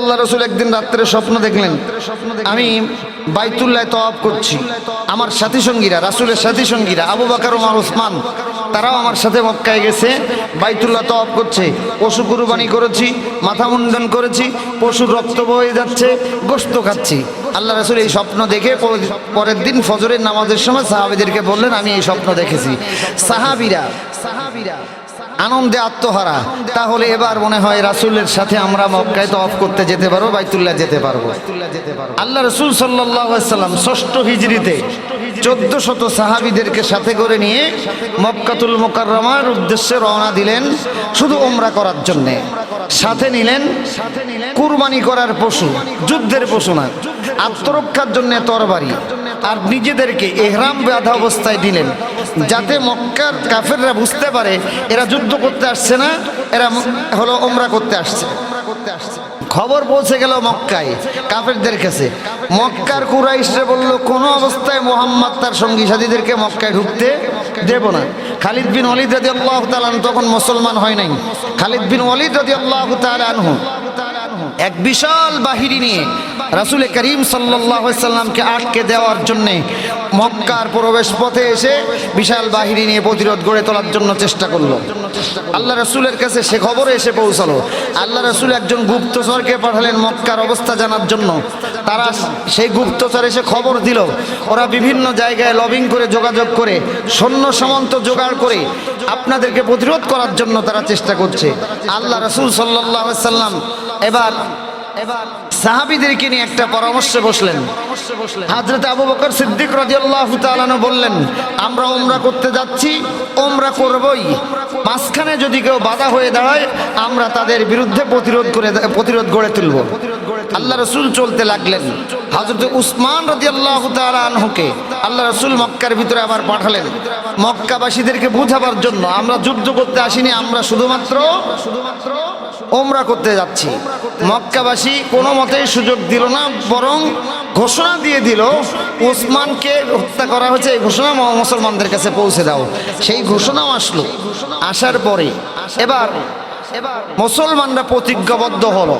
আল্লাহ রসুল একদিন রাত্রে স্বপ্ন দেখলেন, আমি বাইতুল্লাহ তওয়াব করছি। আমার সাথী সঙ্গীরা রাসুলের সাথী সঙ্গীরা আবু বাকার ওমর ওসমান তারাও আমার সাথে মক্কায় গেছে, বাইতুল্লাহ তওয়াব করছে। পশু কুরবানি করেছি, মাথা মুন্ডন করেছি, পশুর রক্ত বয়ে যাচ্ছে গোস্ত খাচ্ছি। আল্লাহ রাসুল এই স্বপ্ন দেখে পরের দিন ফজরের নামাজের সময় সাহাবিদেরকে বললেন, আমি এই স্বপ্ন দেখেছি। সাহাবিরা সাহাবিরা আনন্দে আত্মহারা। তাহলে এবার মনে হয় রাসুলের সাথে আমরা মক্কায় তো অফ করতে যেতে পারব, বাইতুল্লাহ যেতে পারব। আল্লাহ রসুল সাল্লাম ষষ্ঠ হিজড়িতে চোদ্দ শত সাহাবিদেরকে সাথে করে নিয়ে মক্কাতুল মোকাররমার উদ্দেশ্যে রওনা দিলেন শুধু ওমরা করার জন্যে। সাথে নিলেন কুরবানি করার পশু, যুদ্ধের পশু না। আত্মরক্ষার জন্য তরবারি। আর নিজেদেরকে এহরাম বাধা অবস্থায় দিলেন, যাতে মক্কার কাফেররা বুঝতে পারে এরা যুদ্ধ করতে আসছে না, এরা হলো ওমরা করতে আসছে। খবর পৌঁছে গেল মক্কায়, কাফেরদের কাছে। মক্কার কুরাইশরা বলল, কোনো অবস্থায় মোহাম্মদ তার সঙ্গী সাথীদেরকে মক্কায় ঢুকতে দেব না। খালিদ বিন অলিদ রাজি আল্লাহ তালান তখন মুসলমান হয় নাই। খালিদ বিন ওয়ালিদ রাজি আল্লাহ তালানহু এক বিশাল বাহিনী নিয়ে রাসুল করিম সাল্লামকে আটকে দেওয়ার জন্যে মক্কার প্রবেশ পথে এসে বিশাল বাহিনী নিয়ে প্রতিরোধ গড়ে তোলার জন্য চেষ্টা করল। আল্লাহ রসুলের কাছে সে খবরে এসে পৌঁছালো। আল্লাহ রসুল একজন গুপ্তচরকে পাঠালেন মক্কার অবস্থা জানার জন্য। তারা সেই গুপ্তচর এসে খবর দিল। ওরা বিভিন্ন জায়গায় লবিং করে যোগাযোগ করে, সৈন্য সামন্ত জোগাড় করে আপনাদেরকে প্রতিরোধ করার জন্য তারা চেষ্টা করছে। আল্লাহ রসুল সাল্লাহ সাল্লাম এবার এবার সাহাবিদেরকে নিয়ে একটা পরামর্শে বসলেন। হাজরত আবু বকর সিদ্দিক রাদিয়াল্লাহু তাআলা বললেন আমরা ওমরা করতে যাচ্ছি ওমরা করবই। মাঝখানে যদি কেউ বাধা হয়ে দাঁড়ায় আমরা তাদের বিরুদ্ধে প্রতিরোধ করে প্রতিরোধ গড়ে তুলব। আল্লাহ রসুল চলতে লাগলেন। হজরত উসমান রাদিয়াল্লাহু তাআলা আনহুকে আল্লাহ রসুল মক্কার ভিতরে আবার পাঠালেন। মক্কাবাসীদেরকে বুঝাবার জন্য আমরা যুদ্ধ করতে আসিনি আমরা শুধুমাত্র শুধুমাত্র ওমরা করতে যাচ্ছি। মক্কাবাসী কোনো মতেই সুযোগ দিল না, বরং ঘোষণা দিয়ে দিল ওসমানকে হত্যা করা হয়েছে, এই ঘোষণা মুসলমানদের কাছে পৌঁছে দাও। সেই ঘোষণাও আসলো। আসার পরে এবার এবার মুসলমানরা প্রতিজ্ঞাবদ্ধ হলো।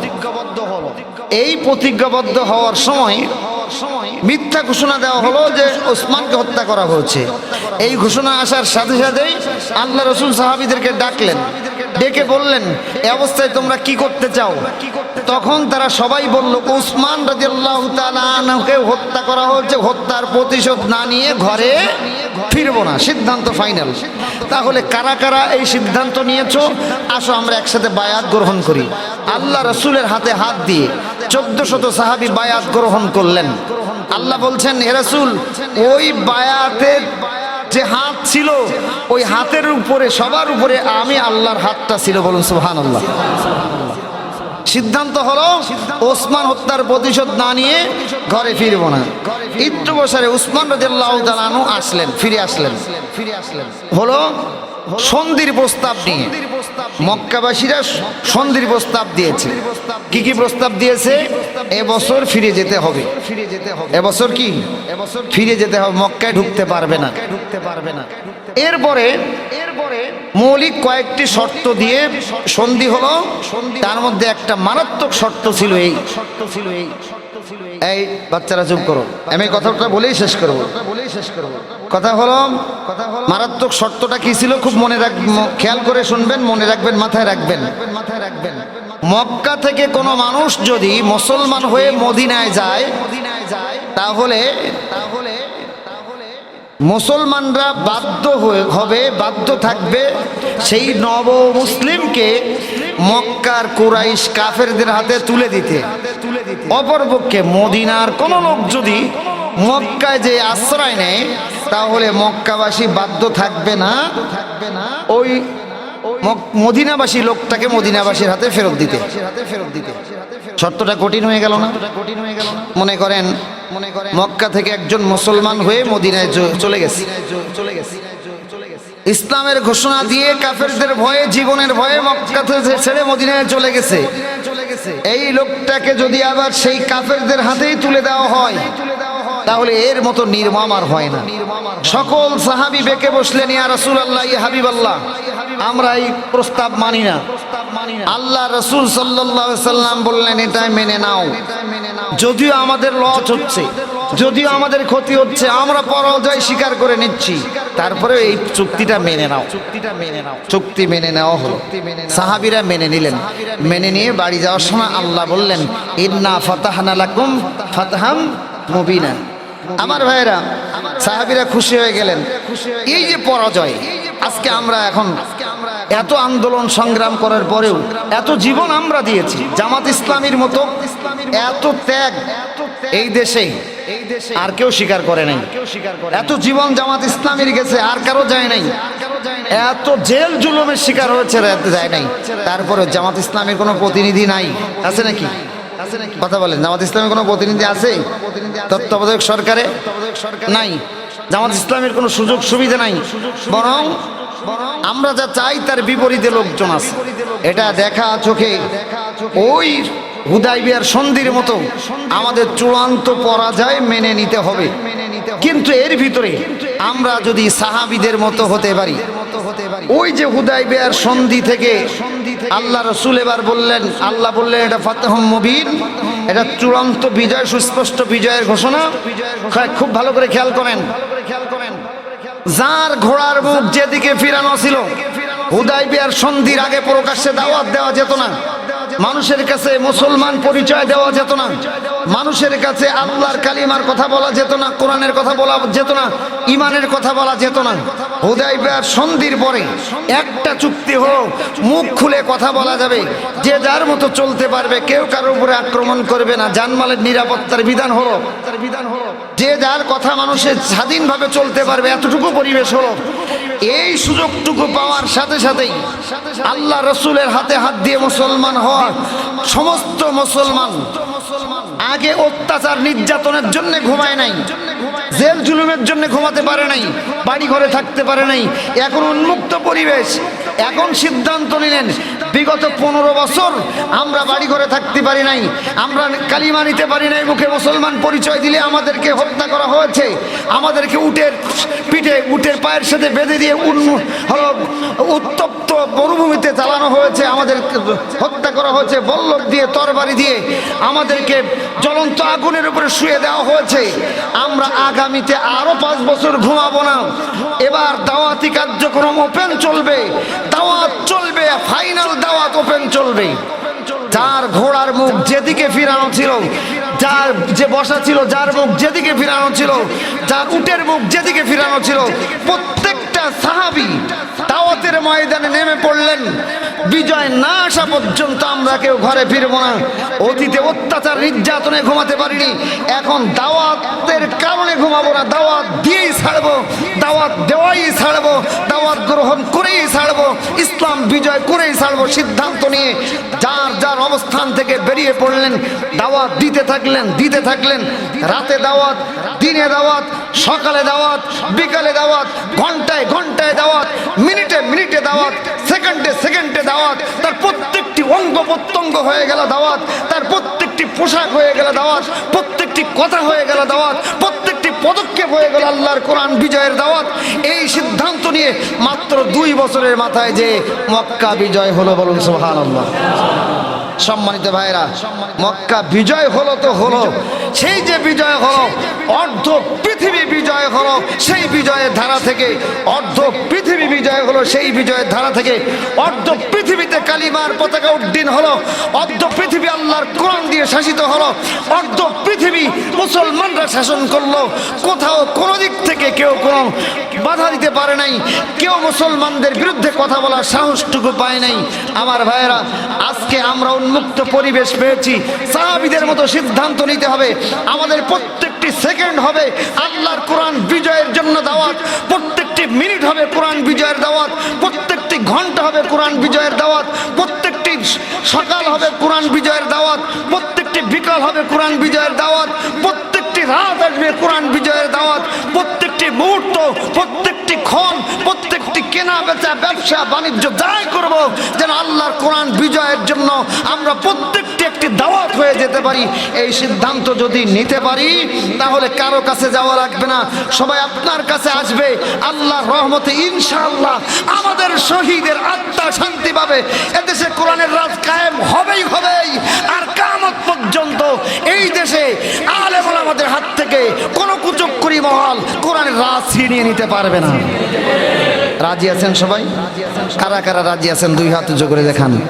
এই প্রতিজ্ঞাবদ্ধ হওয়ার সময় মিথ্যা ঘোষণা দেওয়া হলো যে ওসমানকে হত্যা করা হয়েছে। এই ঘোষণা আসার সাথে সাথেই আল্লাহ রসুল সাহাবিদেরকে ডাকলেন। ডেকে বললেন, এ অবস্থায় তোমরা কি করতে চাও? তখন তারা সবাই বলল উসমান রাজিয়াল্লাহু হত্যা করা হয়েছে। হত্যার প্রতিশোধ না নিয়ে ঘরে ফিরবো না। সিদ্ধান্ত ফাইনাল। তাহলে কারা কারা এই সিদ্ধান্ত নিয়েছ? আসো আমরা একসাথে বায়াত গ্রহণ করি। আল্লাহ রসুলের হাতে হাত দিয়ে চোদ্দ শত সাহাবি বায়াত গ্রহণ করলেন। আল্লাহ বলছেন হে রসুল, ওই বায়াতের যে হাত ছিল, ওই হাতের উপরে, সবার উপরে আমি আল্লাহর হাতটা ছিল বলুন সুহান আল্লাহ সিদ্ধান্ত হলো, ওসমান হত্যার প্রতিশোধ না নিয়ে ঘরে ফিরবো না। ইত্তু বছরে উসমান তাআলাহু আসলেন ফিরে আসলেন ফিরে আসলেন। হলো সন্ধির প্রস্তাব নিয়ে। মক্কাবাসীরা সন্ধির প্রস্তাব দিয়েছে। কি কি প্রস্তাব দিয়েছে? এবছর ফিরে যেতে হবে। ফিরে যেতে হবে। এবছর কি? এবছর ফিরে যেতে হবে। মক্কায় ঢুকতে পারবে না। ঢুকতে পারবে না। এরপরে এরপরে মৌলিক কয়েকটি শর্ত দিয়ে সন্ধি হলো। তার মধ্যে একটা মারাত্মক শর্ত ছিল এই। শর্ত ছিল এই। এই বাচ্চারা চুপ করো। আমি কথাটা বলেই শেষ করব। শেষ কথা হলো কথা হলো। মারাত্মক শর্তটা কি ছিল খুব মনে রাখ খেয়াল করে শুনবেন, মনে রাখবেন, মাথায় রাখবেন। মাথায় রাখবেন মক্কা থেকে কোনো মানুষ যদি মুসলমান হয়ে মদিনায় যায় মদিনায় যায় তাহলে তাহলে মুসলমানরা বাধ্য হয়ে হবে, বাধ্য থাকবে সেই নব মুসলিমকে মক্কার কুরাইশ কাফেরদের হাতে তুলে দিতে। অপরপক্ষে মদিনার কোনো লোক যদি মক্কায় যে আশ্রয় নেয়, তাহলে মক্কাবাসী বাধ্য থাকবে না। থাকবে না ওই মদিনাবাসী লোকটাকে মদিনাবাসীর হাতে ফেরত দিতে। শর্তটা কঠিন হয়ে গেল না? কঠিন হয়ে গেল মনে করেন মনে করেন মক্কা থেকে একজন মুসলমান হয়ে মদিনায় চলে গেছে চলে গেছে। ইসলামের ঘোষণা দিয়ে কাফেরদের ভয়ে, জীবনের ভয়ে মক্কা ছেড়ে মদিনায় চলে গেছে। এই লোকটাকে যদি আবার সেই কাফেরদের হাতেই তুলে দেওয়া হয় তাহলে এর মতো নির্মম আর হয় না। সকল সাহাবি বেঁকে বসলেন, ইয়া রাসূলুল্লাহ, ইয়া হাবিবাল্লাহ, আমরা এই প্রস্তাব মানি না। আল্লাহ রসুল সাল্লাম বললেন এটাই মেনে নাও। যদিও আমাদের লস হচ্ছে, যদিও আমাদের ক্ষতি হচ্ছে, আমরা পরাজয় স্বীকার করে নিচ্ছি তারপরে এই চুক্তিটা মেনে নাও চুক্তিটা মেনে নাও। চুক্তি মেনে নেওয়া হলো। সাহাবিরা মেনে নিলেন। মেনে নিয়ে বাড়ি যাওয়ার সময় আল্লাহ বললেন, ইন্না ফাতাহানা লাকুম ফাতাহাম মুবিনা। আমার ভাইরা সাহাবিরা খুশি হয়ে গেলেন। এই যে পরাজয়, আজকে আমরা এখন এত আন্দোলন সংগ্রাম করার পরেও এত জীবন আমরা দিয়েছি, জামাত ইসলামীর মতো এত ত্যাগ এই দেশে আর কেউ স্বীকার করে নাই। এত জীবন জামাত ইসলামীর গেছে, আর কারও যায় নাই। এত জেল জুলুমের শিকার হয়েছে যায় নাই। তারপরে জামাত ইসলামের কোনো প্রতিনিধি নাই, আছে নাকি? কথা বলেন, জামাত ইসলামের কোনো প্রতিনিধি আছে তত্ত্বাবধায়ক সরকারে নাই। জামাত ইসলামের কোনো সুযোগ সুবিধা নাই। বরং আমরা যা চাই তার বিপরীতে লোকজন আছে। এটা দেখা চোখে ওই হুদাইবিয়ার সন্ধির মতো আমাদের চূড়ান্ত পরাজয় মেনে নিতে হবে। কিন্তু এর ভিতরে আমরা যদি সাহাবিদের মতো হতে পারি ওই যে হুদাই বিয়ার সন্ধি থেকে আল্লাহ রসুল এবার বললেন, আল্লাহ বললেন, এটা ফাতেহ মুবিন, এটা চূড়ান্ত বিজয়, সুস্পষ্ট বিজয়ের ঘোষণা। খুব ভালো করে খেয়াল করেন। যার ঘোড়ার মুখ যেদিকে ফিরানো ছিল, হুদাই বিয়ার সন্ধির আগে প্রকাশ্যে দাওয়াত দেওয়া যেত না। মানুষের কাছে মুসলমান পরিচয় দেওয়া যেত না। মানুষের কাছে আল্লাহর কালিমার কথা বলা যেত না, কোরআনের কথা বলা যেত না ইমানের কথা বলা যেত না। হুদাইবার সন্ধির পরে একটা চুক্তি হোক, মুখ খুলে কথা বলা যাবে। যে যার মতো চলতে পারবে, কেউ কারোর উপরে আক্রমণ করবে না। জানমালের নিরাপত্তার বিধান হলো, যে যার কথা মানুষের স্বাধীনভাবে চলতে পারবে, এতটুকু পরিবেশ হলো। এই সুযোগটুকু পাওয়ার সাথে সাথেই আল্লাহ রসুলের হাতে হাত দিয়ে মুসলমান হওয়া সমস্ত মুসলমান আগে অত্যাচার নির্যাতনের জন্য ঘুমায় নাই, জেল জুলুমের জন্য ঘুমাতে পারে নাই বাড়ি ঘরে থাকতে পারে নাই। এখন উন্মুক্ত পরিবেশ, এখন সিদ্ধান্ত নিলেন বিগত পনেরো বছর আমরা বাড়ি ঘরে থাকতে পারি নাই, আমরা কালিমা নিতে পারি নাই, মুখে মুসলমান পরিচয় দিলে আমাদেরকে হত্যা করা হয়েছে। আমাদেরকে উটের পিঠে, উটের পায়ের সাথে বেঁধে দিয়ে হলো মরুভূমিতে চালানো হয়েছে, আমাদের হত্যা করা হয়েছে, বল্লভ দিয়ে, তরবারি দিয়ে, আমাদেরকে জ্বলন্ত আগুনের উপরে শুয়ে দেওয়া হয়েছে। আমরা আগামীতে আরও পাঁচ বছর ঘুমাবো না। এবার দাওয়াতি কার্যক্রম ওপেন চলবে। দাওয়াত চলবে ফাইনাল দাওয়াত ওপেন চলবে। যার ঘোড়ার মুখ যেদিকে ফিরানো ছিল, যার যে বসা ছিল, যার মুখ যেদিকে ফিরানো ছিল, যার উটের মুখ যেদিকে ফিরানো ছিল, প্রত্যেকটা সাহাবি দাওয়াতের ময়দানে নেমে পড়লেন। বিজয় না আসা পর্যন্ত আমরা কেউ ঘরে ফিরবো না। অতীতে অত্যাচার নির্যাতনে ঘুমাতে পারিনি। এখন দাওয়াতের কারণে ঘুমাবো না দাওয়াত দিয়েই ছাড়বো দাওয়াত দেওয়াই ছাড়বো দাওয়াত গ্রহণ করেই ছাড়বো ইসলাম বিজয় করেই ছাড়বো সিদ্ধান্ত নিয়ে যার যার অবস্থান থেকে বেরিয়ে পড়লেন দাওয়াত দিতে থাকলেন দিতে থাকলেন রাতে দাওয়াত দিনে দাওয়াত সকালে দাওয়াত বিকালে দাওয়াত ঘন্টায় ঘন্টায় দাওয়াত মিনিটে মিনিটে দাওয়াত সেকেন্ডে সেকেন্ডে দাওয়াত তার প্রত্যেকটি অঙ্গ প্রত্যঙ্গ হয়ে গেল দাওয়াত, তার প্রত্যেকটি পোশাক হয়ে গেল দাওয়াত, প্রত্যেকটি কথা হয়ে গেল দাওয়াত, প্রত্যেকটি পদক্ষেপ হয়ে গেল আল্লাহর কোরআন বিজয়ের দাওয়াত। এই সিদ্ধান্ত নিয়ে মাত্র দুই বছরের মাথায় যে মক্কা বিজয় হলো বলুন সোহান আল্লাহ সম্মানিত ভাইরা মক্কা বিজয় হলো তো হলো। সেই যে বিজয় হলো অর্ধ পৃথিবী বিজয় হলো সেই বিজয়ের ধারা থেকে অর্ধ পৃথিবী বিজয় হলো সেই বিজয়ের ধারা থেকে অর্ধ পৃথিবীতে কালিমার পতাকা উড্ডীন হলো অর্ধ পৃথিবী আল্লাহর কোরআন দিয়ে শাসিত হলো অর্ধ পৃথিবী মুসলমানরা শাসন করল। কোথাও কোনো দিক থেকে কেউ কোনো বাধা দিতে পারে নাই কেউ মুসলমানদের বিরুদ্ধে কথা বলার সাহসটুকু পায় নাই। আমার ভাইয়েরা আজকে আমরা উন্মুক্ত পরিবেশ পেয়েছি। সাহাবিদের মতো সিদ্ধান্ত নিতে হবে। আমাদের প্রত্যেকটি সেকেন্ড হবে আল্লাহর কোরআন বিজয়ের জন্য দাওয়াত। প্রত্যেকটি মিনিট হবে কোরআন বিজয়ের দাওয়াত। প্রত্যেকটি ঘণ্টা হবে কোরআন বিজয়ের দাওয়াত। প্রত্যেকটি সকাল হবে কোরআন বিজয়ের দাওয়াত। প্রত্যেকটি বিকাল হবে কোরআন বিজয়ের দাওয়াত, প্রত্যেকটি রাত আসবে কোরআন বিজয়ের দাওয়াত, প্রত্যেকটি মুহূর্ত, প্রত্যেকটি ক্ষণ, প্রত্যেকটি কেনা বেচা ব্যবসা বাণিজ্য যাই করব, যেন আল্লাহর কোরআন বিজয়ের জন্য আমরা প্রত্যেকটি একটি দাওয়াত হয়ে যেতে পারি। এই সিদ্ধান্ত যদি নিতে পারি, তাহলে কারও কাছে যাওয়া লাগবে না। সবাই আপনার কাছে আসবে, আল্লাহর রহমতে ইনশাআল্লাহ আমাদের শহীদের আত্মা শান্তি পাবে। এদেশে কোরআনের রাজ কায়েম হবেই পর্যন্ত এই দেশে আলেমন আমাদের হাত থেকে কোনো কুচক্করি মহল কোরআনের রাজ ছিনিয়ে নিতে পারবে না। রাজি আছেন সবাই? কারা কারা রাজি আছেন? দুই হাত উঁচু করে দেখান।